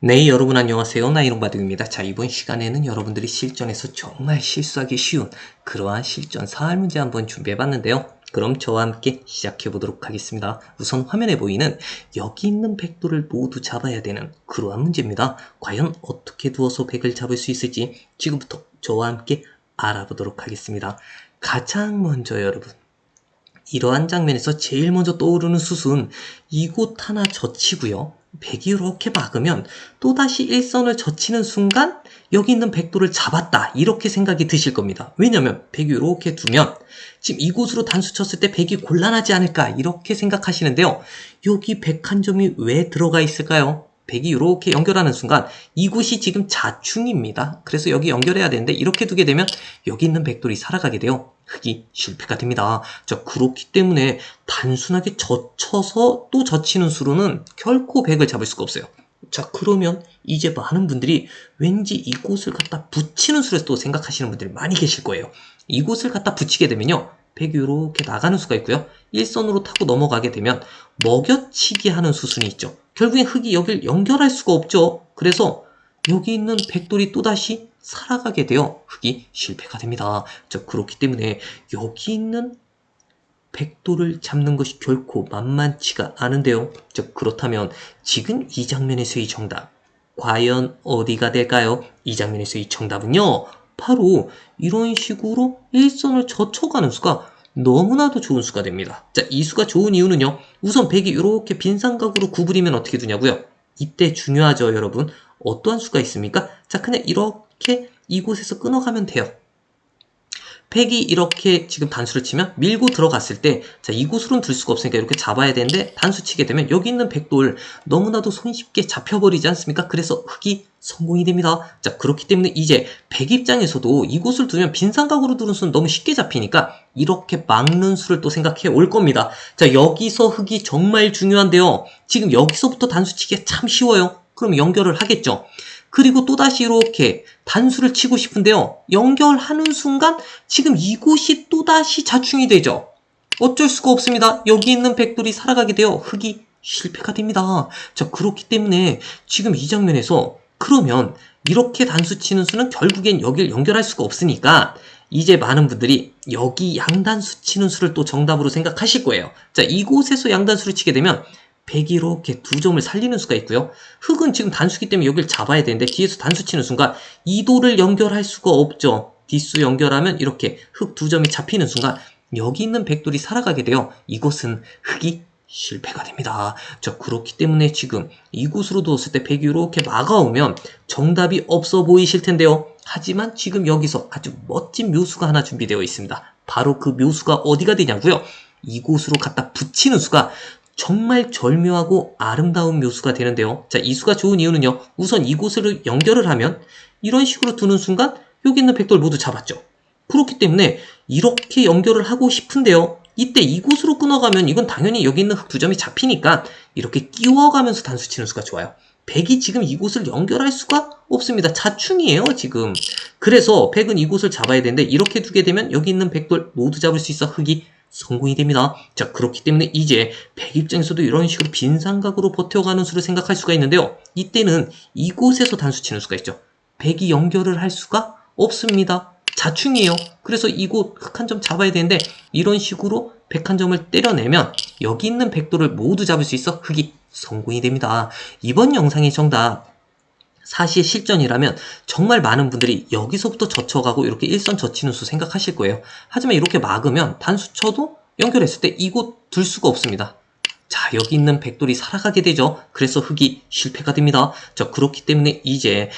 네, 여러분 안녕하세요. 나이롱바둑입니다. 자, 이번 시간에는 여러분들이 실전에서 정말 실수하기 쉬운 그러한 실전 사활 문제 한번 준비해 봤는데요. 그럼 저와 함께 시작해 보도록 하겠습니다. 우선 화면에 보이는 여기 있는 백도를 모두 잡아야 되는 그러한 문제입니다. 과연 어떻게 두어서 백을 잡을 수 있을지 지금부터 저와 함께 알아보도록 하겠습니다. 가장 먼저 여러분, 이러한 장면에서 제일 먼저 떠오르는 수순 이곳 하나 젖히고요. 백이 이렇게 막으면 또다시 일선을 젖히는 순간 여기 있는 백도를 잡았다 이렇게 생각이 드실 겁니다. 왜냐면 백이 이렇게 두면 지금 이곳으로 단수 쳤을 때 백이 곤란하지 않을까 이렇게 생각하시는데요. 여기 백한 점이 왜 들어가 있을까요? 백이 이렇게 연결하는 순간 이곳이 지금 자충입니다. 그래서 여기 연결해야 되는데 이렇게 두게 되면 여기 있는 백돌이 살아가게 돼요. 흑이 실패가 됩니다. 자 그렇기 때문에 단순하게 젖혀서 또 젖히는 수로는 결코 백을 잡을 수가 없어요. 자 그러면 이제 많은 분들이 왠지 이곳을 갖다 붙이는 수로 또 생각하시는 분들이 많이 계실 거예요. 이곳을 갖다 붙이게 되면요. 백이 이렇게 나가는 수가 있고요. 일선으로 타고 넘어가게 되면 먹여치기 하는 수순이 있죠. 결국엔 흙이 여길 연결할 수가 없죠. 그래서 여기 있는 백돌이 또다시 살아가게 되어 흙이 실패가 됩니다. 자, 그렇기 때문에 여기 있는 백돌을 잡는 것이 결코 만만치가 않은데요. 자, 그렇다면 지금 이 장면에서의 정답 과연 어디가 될까요? 이 장면에서의 정답은요. 바로 이런 식으로 일선을 젖혀가는 수가 너무나도 좋은 수가 됩니다. 자, 이 수가 좋은 이유는요. 우선 백이 이렇게 빈삼각으로 구부리면 어떻게 되냐고요? 이때 중요하죠, 여러분. 어떠한 수가 있습니까? 자, 그냥 이렇게 이곳에서 끊어가면 돼요. 팩이 이렇게 지금 단수를 치면 밀고 들어갔을 때, 자, 이곳으로는 들 수가 없으니까 이렇게 잡아야 되는데, 단수 치게 되면 여기 있는 백돌 너무나도 손쉽게 잡혀버리지 않습니까? 그래서 흑이 성공이 됩니다. 자, 그렇기 때문에 이제 백 입장에서도 이곳을 두면 빈삼각으로 두는 수는 너무 쉽게 잡히니까 이렇게 막는 수를 또 생각해 올 겁니다. 자, 여기서 흑이 정말 중요한데요. 지금 여기서부터 단수 치기가 참 쉬워요. 그럼 연결을 하겠죠. 그리고 또다시 이렇게 단수를 치고 싶은데요. 연결하는 순간 지금 이곳이 또다시 자충이 되죠. 어쩔 수가 없습니다. 여기 있는 백돌이 살아가게 되어 흙이 실패가 됩니다. 자, 그렇기 때문에 지금 이 장면에서 그러면 이렇게 단수 치는 수는 결국엔 여길 연결할 수가 없으니까 이제 많은 분들이 여기 양단수 치는 수를 또 정답으로 생각하실 거예요. 자, 이곳에서 양단수를 치게 되면 백이 이렇게 두 점을 살리는 수가 있고요. 흙은 지금 단수기 때문에 여기를 잡아야 되는데 뒤에서 단수 치는 순간 이도를 연결할 수가 없죠. 뒷수 연결하면 이렇게 흙두 점이 잡히는 순간 여기 있는 백돌이 살아가게 돼요. 이곳은 흙이 실패가 됩니다. 자, 그렇기 때문에 지금 이곳으로 두었을 때 백이 이렇게 막아오면 정답이 없어 보이실 텐데요. 하지만 지금 여기서 아주 멋진 묘수가 하나 준비되어 있습니다. 바로 그 묘수가 어디가 되냐고요? 이곳으로 갖다 붙이는 수가 정말 절묘하고 아름다운 묘수가 되는데요. 자, 이 수가 좋은 이유는요. 우선 이곳을 연결을 하면 이런 식으로 두는 순간 여기 있는 백돌 모두 잡았죠. 그렇기 때문에 이렇게 연결을 하고 싶은데요. 이때 이곳으로 끊어가면 이건 당연히 여기 있는 흙두 점이 잡히니까 이렇게 끼워가면서 단수 치는 수가 좋아요. 백이 지금 이곳을 연결할 수가 없습니다. 자충이에요, 지금. 그래서 백은 이곳을 잡아야 되는데 이렇게 두게 되면 여기 있는 백돌 모두 잡을 수 있어 흙이 성공이 됩니다. 자, 그렇기 때문에 이제 백 입장에서도 이런 식으로 빈삼각으로 버텨가는 수를 생각할 수가 있는데요. 이때는 이곳에서 단수 치는 수가 있죠. 백이 연결을 할 수가 없습니다. 자충이에요. 그래서 이곳 흑 한 점 잡아야 되는데 이런 식으로 백 한 점을 때려내면 여기 있는 백도를 모두 잡을 수 있어 흑이 성공이 됩니다. 이번 영상의 정답 사실 실전이라면 정말 많은 분들이 여기서부터 젖혀가고 이렇게 일선 젖히는 수 생각하실 거예요. 하지만 이렇게 막으면 단수 쳐도 연결했을 때 이곳 둘 수가 없습니다. 자, 여기 있는 백돌이 살아가게 되죠. 그래서 흙이 실패가 됩니다. 자, 그렇기 때문에 이제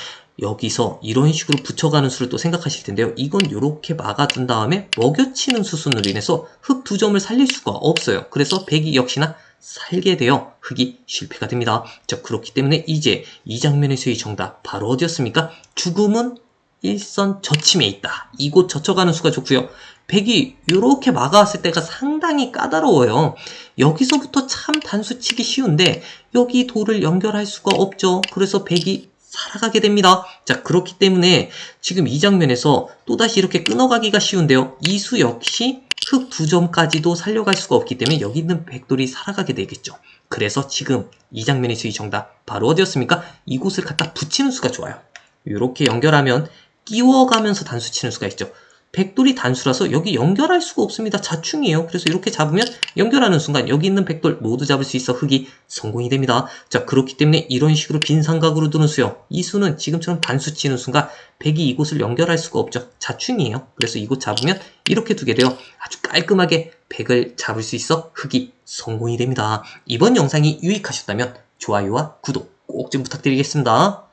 여기서 이런 식으로 붙여가는 수를 또 생각하실 텐데요. 이건 이렇게 막아준 다음에 먹여치는 수순으로 인해서 흙 두 점을 살릴 수가 없어요. 그래서 백이 역시나 살게 되어 흙이 실패가 됩니다. 자, 그렇기 때문에 이제 이 장면에서의 정답 바로 어디였습니까? 죽음은 일선 저침에 있다. 이곳 젖혀가는 수가 좋고요. 백이 이렇게 막아왔을 때가 상당히 까다로워요. 여기서부터 참 단수치기 쉬운데 여기 돌을 연결할 수가 없죠. 그래서 백이 살아가게 됩니다. 자, 그렇기 때문에 지금 이 장면에서 또다시 이렇게 끊어가기가 쉬운데요. 이 수 역시 흙두 점까지도 살려갈 수가 없기 때문에 여기 있는 백돌이 살아가게 되겠죠. 그래서 지금 이 장면에서 이 정답 바로 어디였습니까? 이곳을 갖다 붙이는 수가 좋아요. 이렇게 연결하면 끼워가면서 단수 치는 수가 있죠. 백돌이 단수라서 여기 연결할 수가 없습니다. 자충이에요. 그래서 이렇게 잡으면 연결하는 순간 여기 있는 백돌 모두 잡을 수 있어 흑이 성공이 됩니다. 자 그렇기 때문에 이런 식으로 빈 삼각으로 두는 수요. 이 수는 지금처럼 단수 치는 순간 백이 이곳을 연결할 수가 없죠. 자충이에요. 그래서 이곳 잡으면 이렇게 두게 돼요. 아주 깔끔하게 백을 잡을 수 있어 흑이 성공이 됩니다. 이번 영상이 유익하셨다면 좋아요와 구독 꼭 좀 부탁드리겠습니다.